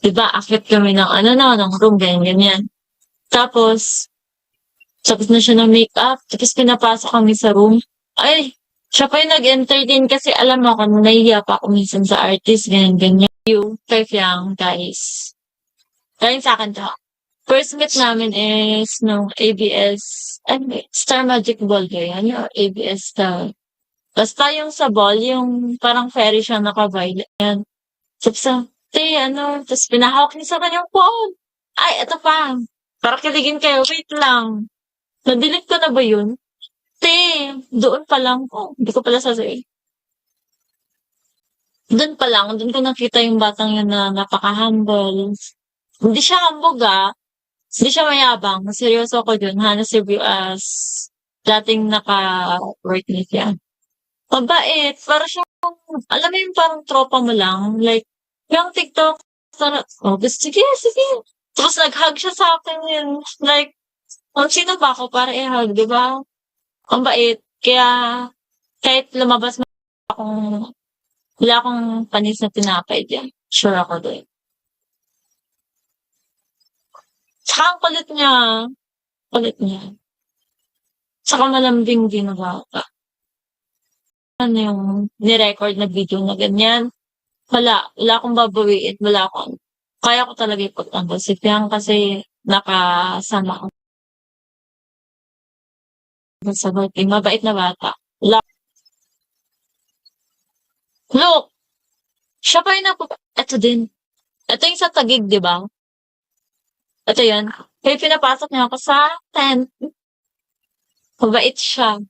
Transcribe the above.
Di ba, akit kami ng ano na, ng room, ganyan, ganyan. Tapos, tapos na siya ng makeup, tapos pinapasok kami sa room. Ay, siya pa yung nag-entertain kasi alam mo ako, nahihiya pa ako minsan sa artist, ganyan, ganyan. Kay Fiang, guys. Galing sa akin to. First meet namin is nung ABS, ano Star Magic Ball ba yan? Yung ABS Star. Basta yung sa ball, yung parang ferry siya naka-violet. Yan. Tapos te, ano, tapos pinahawak niya sa kanyang phone. Ay, ito pa. Para kiligin kayo, wait lang. Na-delete ko na ba yun? Te, doon pa lang ko. Hindi ko pala sasabihin. Doon pa lang, doon ko nakita yung batang yun na napaka-humble. Hindi siya humble ah. Hindi siya mayabang. Seryoso ako dun. Hana review as dating naka-work ni siya. Mabait. Para siya, alam mo yung parang tropa mo lang. Like, yung TikTok, sarap. Oh, sige, sige. Tapos nag-hug siya sa akin. Like, kung sino ba ako para i-hug, di ba? Ang bait. Kaya, kahit lumabas mo akong, wala akong panis na tinapay dyan. Sure ako doon. Tsaka ang kulit niya. Kulit niya. Tsaka malambing din na bata. Ano yung nirecord na video na ganyan. Wala. Wala akong babawiin. Wala akong. Kaya ko talaga ipagtanggol si Piang kasi nakasama ko sa birthday. Mabait na bata. Wala. Look! Siya pa yung napu... Ito din. Ito yung sa tagig, di ba? Ito yan. Kaya pinapasok niya ako sa tent. Mabait siya.